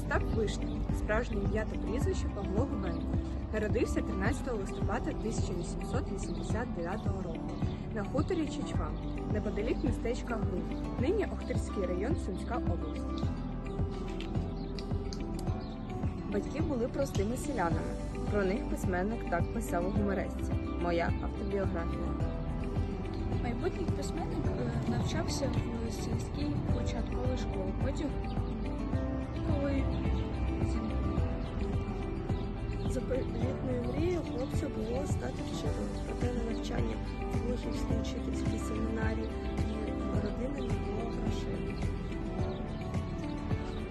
Остап Вишня, справжнє ім'я та прізвище Павло Гуменко. Народився 13 листопада 1889 року на хуторі Чичва, неподалік містечка Гру, нині Охтирський район, Сумська область. Батьки були простими селянами. Про них письменник так писав у гуморесці. Моя автобіографія. Майбутній письменник е, навчався в сільській початковій школі. Потім, Заповітною мрією хлопця було стати вчителем, проте на навчання в Глухівській вчительській семінарії і родини не було грошей.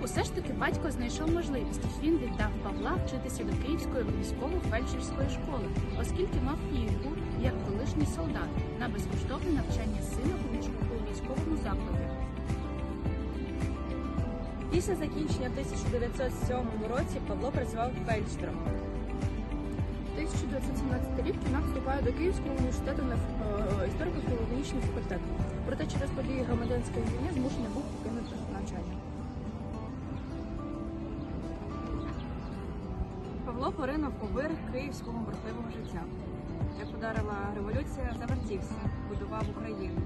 Усе ж таки батько знайшов можливість. Він віддав Павла вчитися до Київської військово-фельдшерської школи, оскільки мав пільгу, як колишній солдат, на безкоштовне навчання Після закінчення в 1907 році Павло працював фельдшером. 1917 рік Кінак вступає до Київського університету на е, історико-філологічний факультет. Проте через події громадянської війни змушений був покинути навчання. Павло поринув у вир київського бурхливого життя. Як ударила революція, завертівся, будував Україну.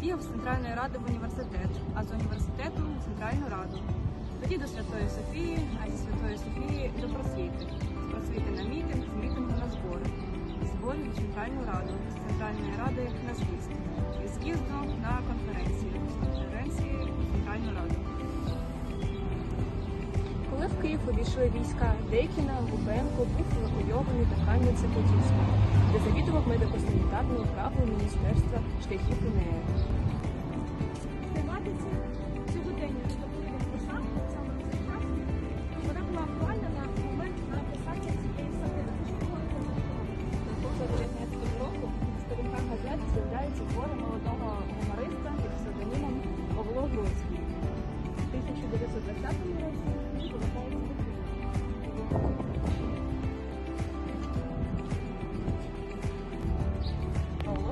Бігав з Центральної ради в університет, а з університету в Центральну раду. Тоді до Святої Софії, а зі Святої Софії до просвіти. З просвіти на мітинг, з мітингу на збори. З зборів в Центральну раду, з Центральної ради на з'їзд. Із з'їзду на конференцію, конференції в Центральну раду. Коли в Київ увійшли війська Дейкіна, Губенко був евакуйований до Кам'янця-Подільського, де завідував медико-санітарною правою Міністерства шляхів УНР.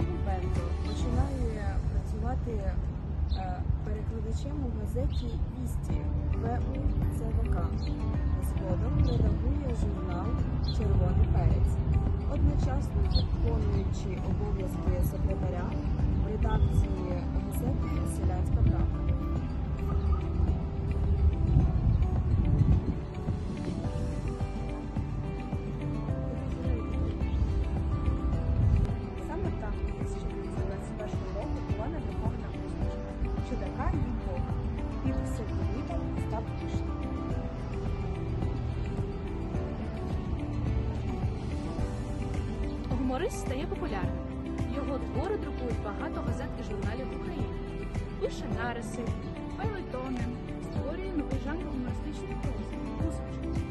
Павло моменту починає працювати е, перекладачем у газеті Вісті ВУ ЦВК. Згодом редагує журнал Червоний перець. Одночасно Гуморист стає популярним. Його твори друкують багато газет і журналів в Україні. Пише нариси, фейлетони, створює новий жанр гумористичної прози.